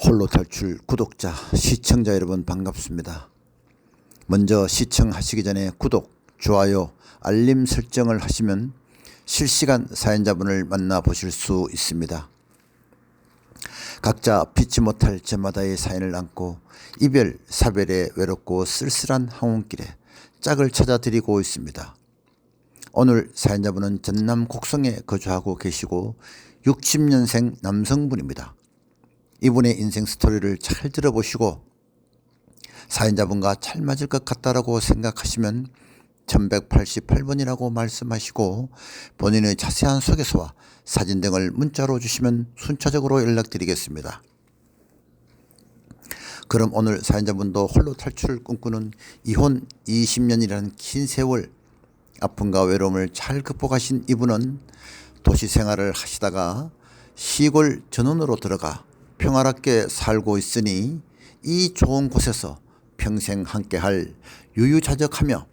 홀로 탈출 구독자, 시청자 여러분 반갑습니다. 먼저 시청하시기 전에 구독, 좋아요, 알림 설정을 하시면 실시간 사연자분을 만나보실 수 있습니다. 각자 피치 못할 저마다의 사연을 안고 이별, 사별에 외롭고 쓸쓸한 항원길에 짝을 찾아드리고 있습니다. 오늘 사연자분은 전남 곡성에 거주하고 계시고 60년생 남성분입니다. 이분의 인생 스토리를 잘 들어보시고 사연자분과 잘 맞을 것 같다라고 생각하시면 1188번이라고 말씀하시고 본인의 자세한 소개서와 사진 등을 문자로 주시면 순차적으로 연락드리겠습니다. 그럼 오늘 사연자분도 홀로 탈출을 꿈꾸는 이혼 20년이라는 긴 세월 아픔과 외로움을 잘 극복하신 이분은 도시 생활을 하시다가 시골 전원으로 들어가 평화롭게 살고 있으니 이 좋은 곳에서 평생 함께할 유유자적하며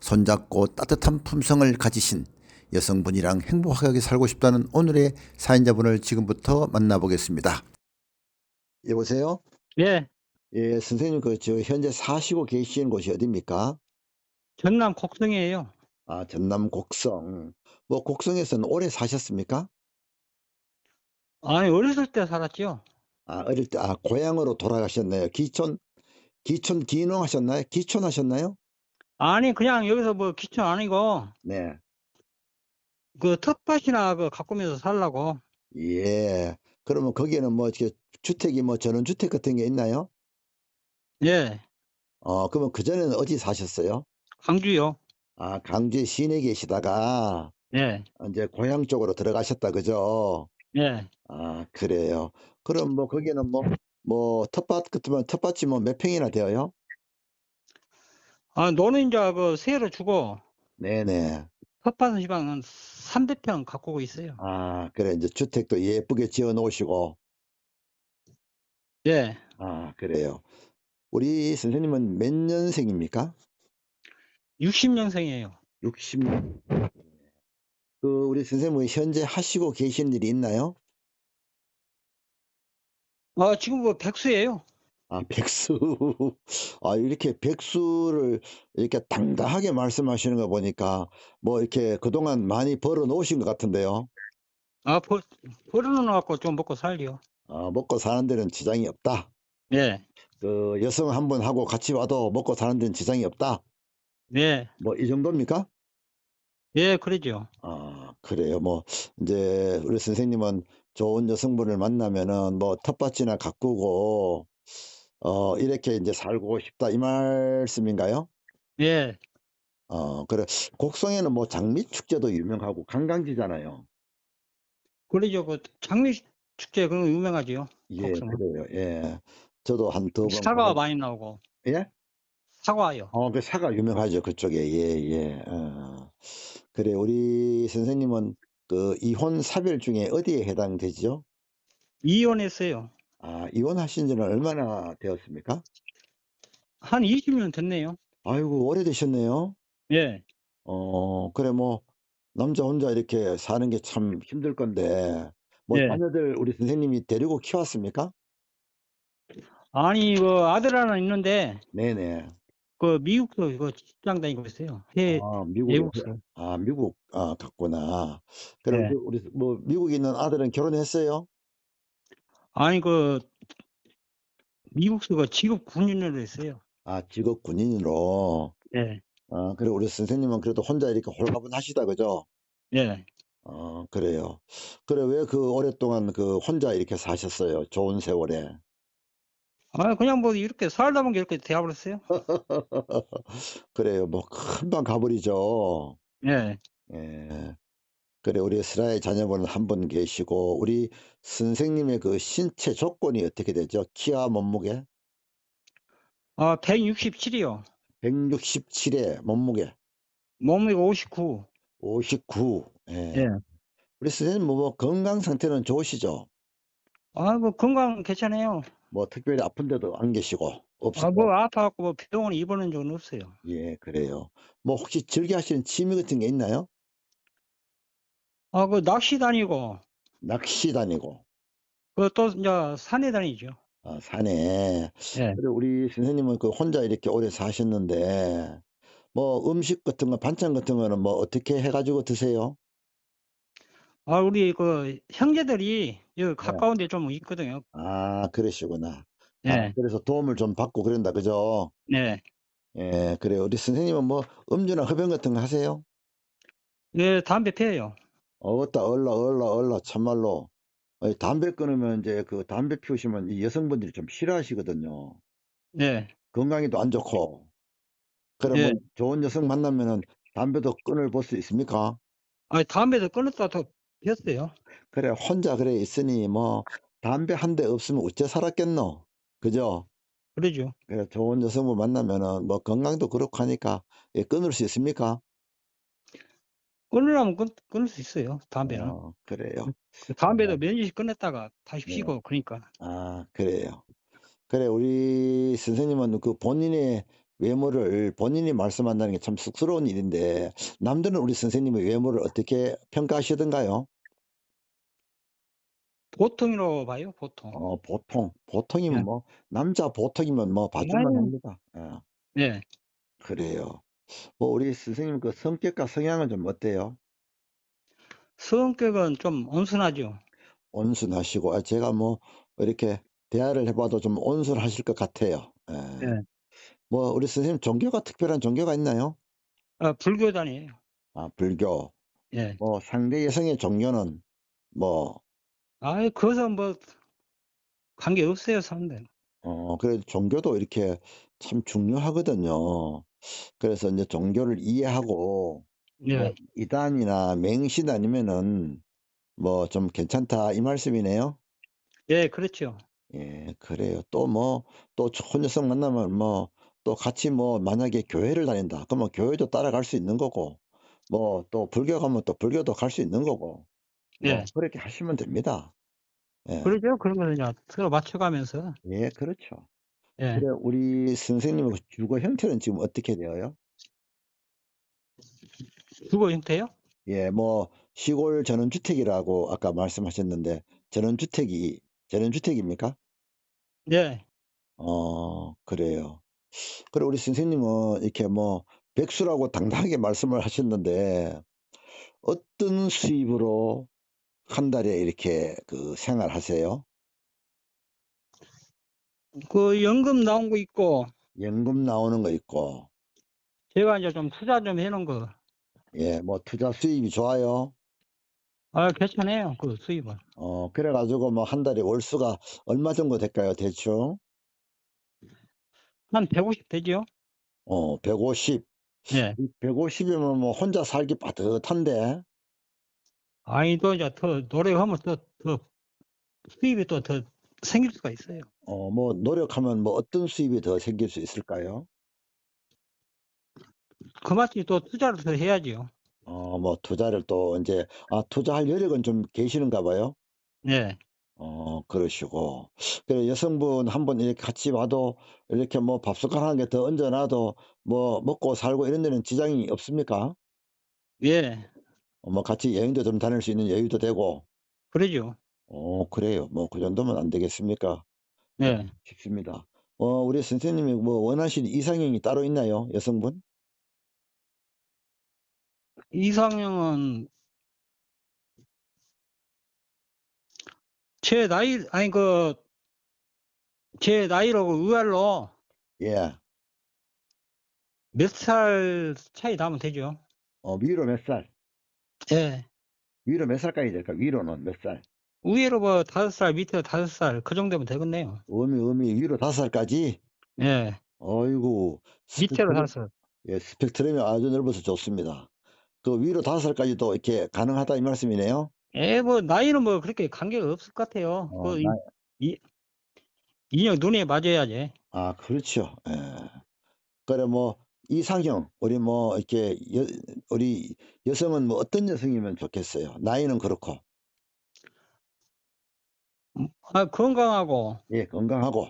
손잡고 따뜻한 품성을 가지신 여성분이랑 행복하게 살고 싶다는 오늘의 사연자분을 지금부터 만나보겠습니다. 여보세요? 예, 예, 선생님 그 저 현재 사시고 계시는 곳이 어디입니까? 전남 곡성이에요. 아, 전남 곡성. 뭐 곡성에서는 오래 사셨습니까? 아니, 어렸을 때 살았죠. 아, 어릴 때, 아, 고향으로 돌아가셨나요? 기촌, 기촌 기농 하셨나요? 기촌 하셨나요? 아니, 그냥 여기서 뭐 기촌 아니고, 네. 그 텃밭이나 그 가꾸면서 살라고. 예. 그러면 거기에는 뭐 이렇게 주택이 뭐 전원주택 같은 게 있나요? 예, 어, 그러면 그전에는 어디 사셨어요? 광주요. 아, 강주에 시내 계시다가 예, 이제 고향 쪽으로 들어가셨다, 그죠? 예. 아, 그래요. 그럼 뭐 거기는 뭐, 뭐 텃밭 같으면 텃밭이 뭐 몇 평이나 되어요? 아, 너는 이제 그 세로 주고, 네네. 텃밭은 시방은 300평 가꾸고 있어요. 아, 그래. 이제 주택도 예쁘게 지어 놓으시고. 예, 아, 그래요. 우리 선생님은 몇 년생입니까? 60년생이에요. 60년. 그 우리 선생님은 현재 하시고 계신 일이 있나요? 아, 지금 뭐 백수예요. 아, 백수. 아, 이렇게 백수를 이렇게 당당하게 말씀하시는 거 보니까 뭐 이렇게 그동안 많이 벌어 놓으신 것 같은데요. 아, 버, 버려놓고 좀 먹고 살려. 아, 먹고 사는 데는 지장이 없다. 예, 그 여성 한분 하고 같이 와도 먹고 사는 데는 지장이 없다. 예, 뭐이 정도입니까? 예, 그러죠. 아, 그래요. 뭐 이제 우리 선생님은 좋은 여성분을 만나면은 뭐 텃밭이나 가꾸고 어 이렇게 이제 살고 싶다 이 말씀인가요? 예, 어, 그래. 곡성에는 뭐 장미 축제도 유명하고 관광지잖아요. 그러죠. 그 장미 축제 그런 거 유명하지요. 예, 곡성은. 그래요. 예. 저도 한 두 번. 사과가 가보- 많이 나오고. 예? 사과요. 어, 그 사과 유명하죠. 그쪽에. 예, 예. 어. 그래. 우리 선생님은 그 이혼 사별 중에 어디에 해당되죠? 이혼했어요. 아, 이혼하신 지는 얼마나 되었습니까? 한 20년 됐네요. 아이고, 오래되셨네요. 예. 어, 그래, 뭐, 남자 혼자 이렇게 사는 게 참 힘들 건데, 뭐, 예. 자녀들 우리 선생님이 데리고 키웠습니까? 아니, 그 아들 하나 있는데, 네네. 그 미국도 이거 직장 다니고 있어요. 해, 아, 미국, 외국서. 아, 미국, 아, 갔구나. 그럼 네. 그 우리, 뭐, 미국에 있는 아들은 결혼했어요? 아니, 그, 미국서 그 직업 군인으로 했어요. 아, 직업 군인으로. 예. 아, 그래, 우리 선생님은 그래도 혼자 이렇게 홀가분하시다, 그죠? 예. 어, 그래요. 그래, 왜 그 오랫동안 그 혼자 이렇게 사셨어요? 좋은 세월에. 아, 그냥 뭐 이렇게 살다 보니까 이렇게 되어버렸어요. 그래요, 뭐, 금방 가버리죠. 예. 예. 그래, 우리 슬아의 자녀분은 한분 계시고, 우리 선생님의 그 신체 조건이 어떻게 되죠? 키와 몸무게? 아, 167이요. 167에 몸무게 몸무게 59. 59. 예. 예. 우리 선생님 뭐, 뭐 건강 상태는 좋으시죠? 아, 뭐 건강 괜찮아요. 뭐 특별히 아픈 데도 안 계시고 없고. 아, 뭐 아파갖고 뭐 병원에 입원한 적은 없어요. 예, 그래요. 뭐 혹시 즐겨 하시는 취미 같은 게 있나요? 아, 그 낚시 다니고, 낚시 다니고. 그또 이제 산에 다니죠. 아, 산에. 예. 그래, 우리 선생님은 그 혼자 이렇게 오래 사셨는데, 뭐 음식 같은 거, 반찬 같은 거는 뭐 어떻게 해가지고 드세요? 아, 우리 그 형제들이 여기 가까운 데 좀 있거든요. 아, 그러시구나. 아, 예. 그래서 도움을 좀 받고 그런다, 그죠? 네. 예, 그래. 우리 선생님은 뭐 음주나 흡연 같은 거 하세요? 예, 담배 피워요. 어따, 얼라, 얼라, 얼라, 참말로. 아니, 담배 끊으면 이제 그 담배 피우시면 이 여성분들이 좀 싫어하시거든요. 네. 건강에도 안 좋고. 그러면 예. 좋은 여성 만나면은 담배도 끊을 볼 수 있습니까? 아, 담배도 끊었다 더 피웠어요. 그래, 혼자 그래 있으니 뭐 담배 한 대 없으면 어째 살았겠노? 그죠? 그러죠. 그래, 좋은 여성분 만나면은 뭐 건강도 그렇고 하니까 예, 끊을 수 있습니까? 끊으려면 끊, 끊을 수 있어요. 담배는. 어, 그래요. 그 담배도 몇 년씩 끊었다가 다시 네. 피고 그러니까. 아, 그래요. 그래, 우리 선생님은 그 본인의 외모를 본인이 말씀한다는 게 참 쑥스러운 일인데, 남들은 우리 선생님의 외모를 어떻게 평가하시던가요? 보통이라고 봐요, 보통. 어, 보통, 보통이면 네. 뭐, 남자 보통이면 뭐, 봐줄만 아유. 합니다. 예, 네. 그래요. 뭐, 우리 선생님 그 성격과 성향은 좀 어때요? 성격은 좀 온순하죠. 온순하시고, 아, 제가 뭐, 이렇게 대화를 해봐도 좀 온순하실 것 같아요. 예. 네. 뭐, 우리 선생님 종교가 특별한 종교가 있나요? 아, 불교단이에요. 아, 불교. 예. 뭐 상대 여성의 종교는 뭐, 아이, 그것은 뭐, 관계 없어요, 사람들. 어, 그래 종교도 이렇게 참 중요하거든요. 그래서 이제 종교를 이해하고, 예. 뭐 이단이나 맹신 아니면은 뭐 좀 괜찮다 이 말씀이네요. 예, 그렇죠. 예, 그래요. 또 뭐, 또 좋은 여성 만나면 뭐, 또 같이 뭐, 만약에 교회를 다닌다. 그러면 교회도 따라갈 수 있는 거고, 뭐, 또 불교 가면 또 불교도 갈 수 있는 거고, 뭐, 예. 그렇게 하시면 됩니다. 예, 그러죠. 그런 거는 이제 서로 맞춰가면서. 예, 그렇죠. 예. 그래, 우리 선생님의 주거 형태는 지금 어떻게 되어요? 주거 형태요? 예, 뭐, 시골 전원주택이라고 아까 말씀하셨는데, 전원주택이, 전원주택입니까? 예. 어, 그래요. 그래, 우리 선생님은 이렇게 뭐, 백수라고 당당하게 말씀을 하셨는데, 어떤 수입으로 한 달에 이렇게 그 생활하세요? 그 연금 나온 거 있고, 연금 나오는 거 있고, 제가 이제 좀 투자 좀 해놓은 거. 예, 뭐, 투자 수입이 좋아요. 아, 괜찮아요. 그 수입은. 어, 그래가지고 뭐, 한 달에 월수가 얼마 정도 될까요, 대충? 한 150 되죠? 어, 150. 예. 150이면 뭐, 혼자 살기 빠듯한데, 아니, 또 이제 더 노력하면 또, 더 수입이 또 더 생길 수가 있어요. 어, 뭐, 노력하면 뭐, 어떤 수입이 더 생길 수 있을까요? 그만큼 또 투자를 더 해야죠. 어, 뭐, 투자를 또 이제, 아, 투자할 여력은 좀 계시는가 봐요? 예. 어, 그러시고. 그래, 여성분 한 번 이렇게 같이 와도, 이렇게 뭐, 밥숟가락 한개더 얹어놔도, 뭐, 먹고 살고 이런 데는 지장이 없습니까? 예. 어, 뭐, 같이 여행도 좀 다닐 수 있는 여유도 되고, 그러죠. 어, 그래요. 뭐, 그 정도면 안 되겠습니까? 예. 싶습니다. 어, 우리 선생님이 뭐, 원하시는 이상형이 따로 있나요? 여성분? 이상형은 제 나이, 아니, 그, 제 나이로 의외로 예. 몇 살 차이 나면 되죠. 어, 위로 몇 살? 예. 위로 몇 살까지 될까? 위로는 몇 살? 위로 뭐 다섯 살, 밑에 다섯 살, 그 정도면 되겠네요. 어미, 어미, 위로 다섯 살까지? 예. 어이구. 스펙트럼, 다섯 살. 예, 스펙트럼이 아주 넓어서 좋습니다. 그 위로 다섯 살까지도 이렇게 가능하다 이 말씀이네요. 예, 뭐, 나이는 뭐 그렇게 관계가 없을 것 같아요. 어, 그, 이- 나- 이, 인형 눈에 맞아야지. 아, 그렇죠. 예. 그래, 뭐, 이상형, 우리 뭐, 이렇게, 여, 우리 여성은 뭐 어떤 여성이면 좋겠어요? 나이는 그렇고, 아, 건강하고, 예, 건강하고,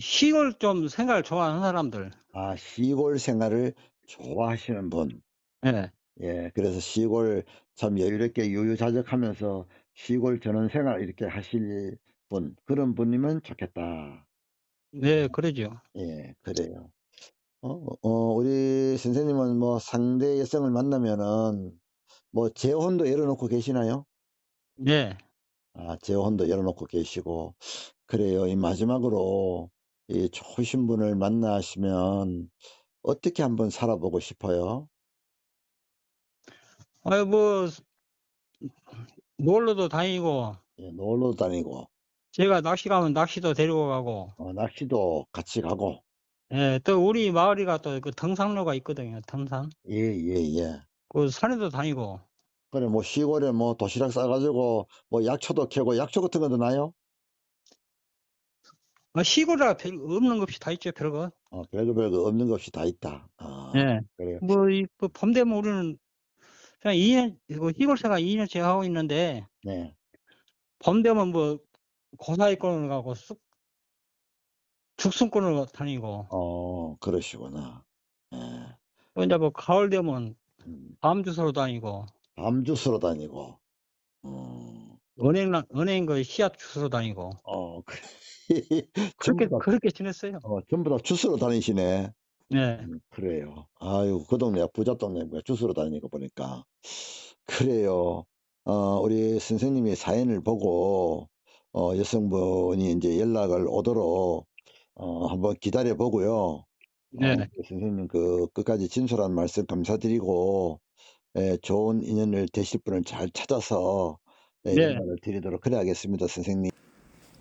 시골 좀 생활 좋아하는 사람들. 아, 시골 생활을 좋아하시는 분. 예. 예, 그래서 시골 참 여유롭게 유유자적하면서 시골 전원 생활 이렇게 하실 분, 그런 분이면 좋겠다. 네, 그러죠. 예, 그래요. 어, 어, 우리 선생님은 뭐 상대 여성을 만나면은 뭐 재혼도 열어놓고 계시나요? 네. 아, 재혼도 열어놓고 계시고. 그래요. 이 마지막으로 이 좋으신 분을 만나시면 어떻게 한번 살아보고 싶어요? 아유, 뭐, 놀러도 다니고, 예, 놀러 다니고, 제가 낚시 가면 낚시도 데리고 가고, 어, 낚시도 같이 가고. 예, 또 우리 마을이가 또 그 등산로가 있거든요, 등산. 예, 예, 예. 그 산에도 다니고, 그래, 뭐 시골에 뭐 도시락 싸가지고 뭐 약초도 캐고 약초 같은 것도 나요? 아, 시골이라 별 없는 것 없이 다 있죠, 별거. 어, 별거 별거 없는 것 없이 다 있다. 아, 예. 그래요. 뭐, 이, 그, 봄 되면 우리는 그냥 2년, 이거 시골 생활 2년째 하고 있는데, 네. 봄 되면 뭐, 고사리권을 가고, 쑥, 죽순권을 다니고, 어, 그러시구나. 예. 또 이제 뭐, 가을 되면 음, 밤 주소로 다니고, 밤 주스러 다니고. 음, 은행, 은행 그 씨앗 주소로 다니고, 어, 그래. 그렇게, 전부 다, 그렇게 지냈어요. 어, 전부 다 주스러 다니시네. 네. 음, 그래요. 아유, 그 동네가 부자 동네고요. 주스러 다니고 보니까. 그래요. 어, 우리 선생님이 사연을 보고, 어, 여성분이 이제 연락을 오도록, 어, 한번 기다려 보고요. 어, 네. 선생님 그 끝까지 진솔한 말씀 감사드리고, 예, 좋은 인연을 되실 분을 잘 찾아서 예, 네. 연락을 드리도록 그래야겠습니다, 선생님.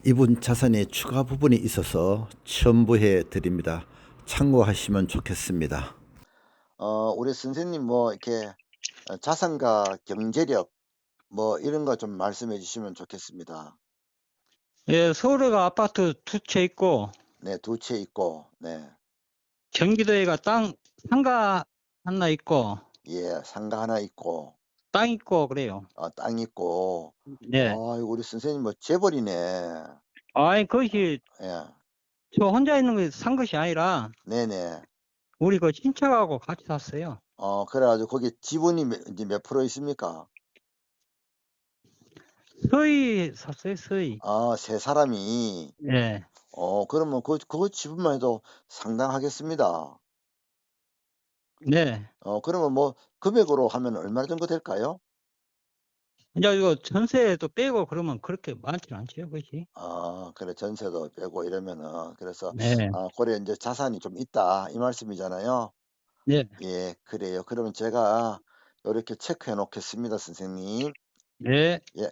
이분 자산에 추가 부분이 있어서 첨부해 드립니다. 참고하시면 좋겠습니다. 어, 우리 선생님 뭐 이렇게 어, 자산과 경제력 뭐 이런 거 좀 말씀해 주시면 좋겠습니다. 예, 서울에가 아파트 두 채 있고, 네, 두 채 있고, 네, 경기도에가 땅, 상가 하나 있고, 예, 상가 하나 있고, 땅 있고, 그래요. 어, 땅 있고, 네. 아, 우리 선생님 뭐 재벌이네. 아이, 그것이 예, 저 혼자 있는 게산 것이 아니라, 네네. 우리 그 친척하고 같이 샀어요. 어, 그래가지고 거기 지분이 몇, 이제 몇 프로 있습니까? 서희 샀어요, 서희. 아, 세 사람이, 예. 어, 그러면 그, 그거 지분만 해도 상당하겠습니다. 네. 어, 그러면 뭐 금액으로 하면 얼마 정도 될까요? 이제 이거 전세도 빼고 그러면 그렇게 많지는 않죠, 그것이. 아, 그래, 전세도 빼고 이러면은, 그래서, 네. 아, 고래 이제 자산이 좀 있다, 이 말씀이잖아요. 네. 예, 그래요. 그러면 제가 이렇게 체크해 놓겠습니다, 선생님. 네. 예.